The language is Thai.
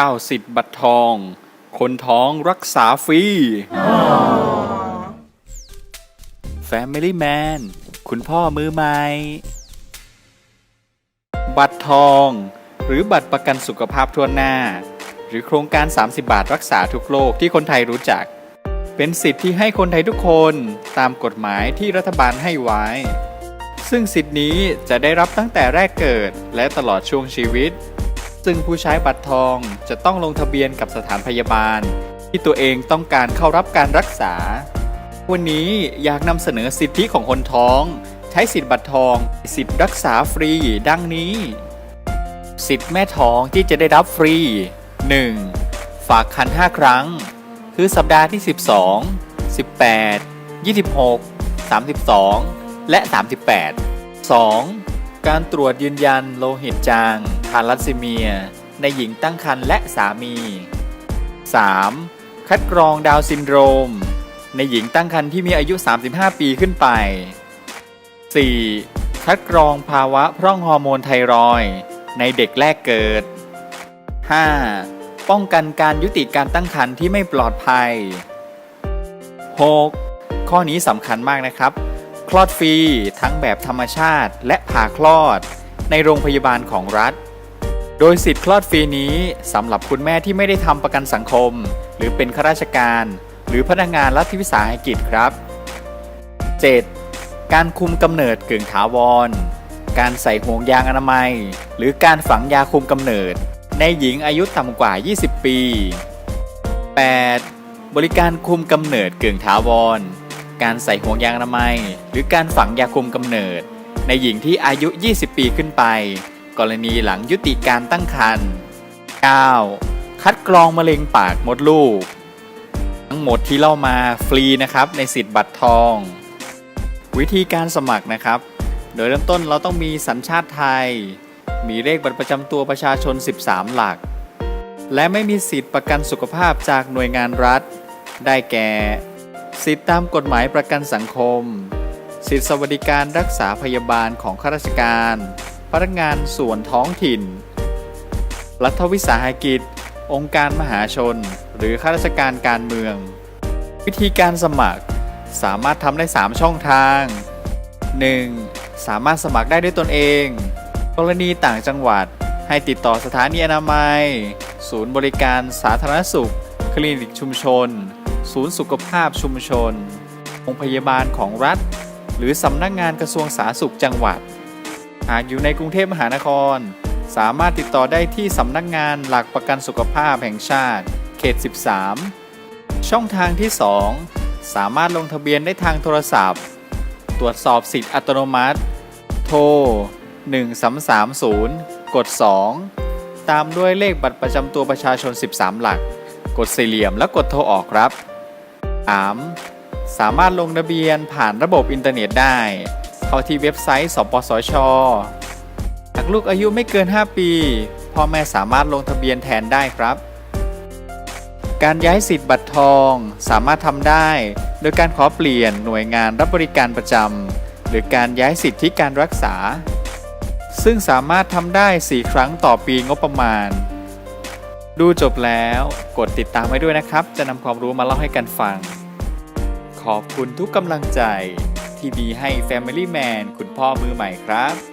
9สิทธิ์บัตรทอง คนท้องรักษาฟรี Family Man คุณพ่อมือใหม่ บัตรทอง หรือบัตรประกันสุขภาพทั่วหน้า หรือโครงการ 30 บาทรักษาทุกโรคที่คนไทยรู้จัก เป็นสิทธิ์ที่ให้คนไทยทุกคนตามกฎหมายที่รัฐบาลให้ไว้ ซึ่งสิทธินี้จะได้รับตั้งแต่แรกเกิดและตลอดช่วงชีวิต ซึ่งผู้ใช้บัตรทองจะต้องลงทะเบียนกับสถานพยาบาล ที่ตัวเองต้องการเข้ารับการรักษา วันนี้อยากนำเสนอสิทธิของคนท้อง ใช้สิทธิ์บัตรทอง สิทธิรักษาฟรี ดังนี้ สิทธิแม่ท้องที่จะได้รับฟรี 1. ฝากคัน 5 ครั้ง คือสัปดาห์ที่ 12 18 26 32 และ 38 2. การตรวจยืนยันโลหิตจาง ทาลัสซีเมีย ในหญิงตั้งครรภ์และสามี 3. คัดกรองดาวซินโดรม ในหญิงตั้งครรภ์ที่มีอายุ 35 ปีขึ้นไป 4. คัดกรองภาวะพร่องฮอร์โมนไทรอยในเด็กแรกเกิด 5. ป้องกันการยุติการตั้งครรภ์ที่ไม่ปลอดภัย 6. ข้อนี้สำคัญมากนะครับ คลอดฟรีทั้งแบบธรรมชาติและผ่าคลอด ในโรงพยาบาลของรัฐ โดยสิทธิ์คลอดฟรีนี้สำหรับคุณแม่ที่ไม่ได้ทำประกันสังคม หรือเป็นข้าราชการ หรือพนักงานรัฐวิสาหกิจครับ 7. การคุมกำเนิดกึ่งถาวร การใส่ห่วงยางอนามัย หรือการฝังยาคุมกำเนิด ในหญิงอายุต่ำกว่า 20 ปี 8. บริการคุมกำเนิดกึ่งถาวร การใส่ห่วงยางอนามัย หรือการฝังยาคุมกำเนิด ในหญิงที่อายุ 20 ปีขึ้นไป กรณีหลังยุติการตั้งครรภ์ 9. คัดกรองมะเร็งปากมดลูก ทั้งหมดที่เล่ามาฟรีนะครับในสิทธิ์บัตรทอง วิธีการสมัครนะครับ โดยเริ่มต้นเราต้องมีสัญชาติไทย มีเลขบัตรประจำตัวประชาชน 13 หลัก และไม่มีสิทธิประกันสุขภาพจากหน่วยงานรัฐ ได้แก่ สิทธิตามกฎหมายประกันสังคม สิทธิสวัสดิการรักษาพยาบาลของข้าราชการ พนักงานส่วนท้องถิ่น รัฐวิสาหกิจ องค์การมหาชน หรือข้าราชการการเมือง วิธีการสมัครสามารถทำได้ 3 ช่องทาง 1. สามารถสมัครได้ด้วยตนเอง กรณีต่างจังหวัดให้ติดต่อสถานีอนามัย ศูนย์บริการสาธารณสุข คลินิกชุมชน ศูนย์สุขภาพชุมชน โรงพยาบาลของรัฐ หรือสำนักงงานกระทรวงสาธารณสุขจังหวัด หากอยู่ในกรุงเทพมหานคร สามารถติดต่อได้ที่สำนักงานหลักประกันสุขภาพแห่งชาติ เขต 13 ช่องทางที่ 2 สามารถลงทะเบียนได้ทางโทรศัพท์ ตรวจสอบสิทธิ์อัตโนมัติ โทร 1330 กด 2 ตามด้วยเลขบัตรประจำตัวประชาชน 13 หลัก กดสี่เหลี่ยมแล้วกดโทรออกครับ 3. สามารถลงทะเบียนผ่านระบบอินเทอร์เน็ตได้ เข้าที่เว็บไซต์ สปสช หากลูกอายุไม่เกิน 5 ปี พ่อแม่สามารถลงทะเบียนแทนได้ครับ การย้ายสิทธิ์บัตรทองสามารถทำได้ โดยการขอเปลี่ยนหน่วยงานรับบริการประจำหรือการย้ายสิทธิการรักษา ซึ่งสามารถทำได้ 4 ครั้งต่อปีงบประมาณ ดูจบแล้วกดติดตามไว้ด้วยนะครับ จะนำความรู้มาเล่าให้กันฟังขอบคุณทุกกำลังใจ ที่มีให้ Family Man คุณพ่อมือใหม่ครับ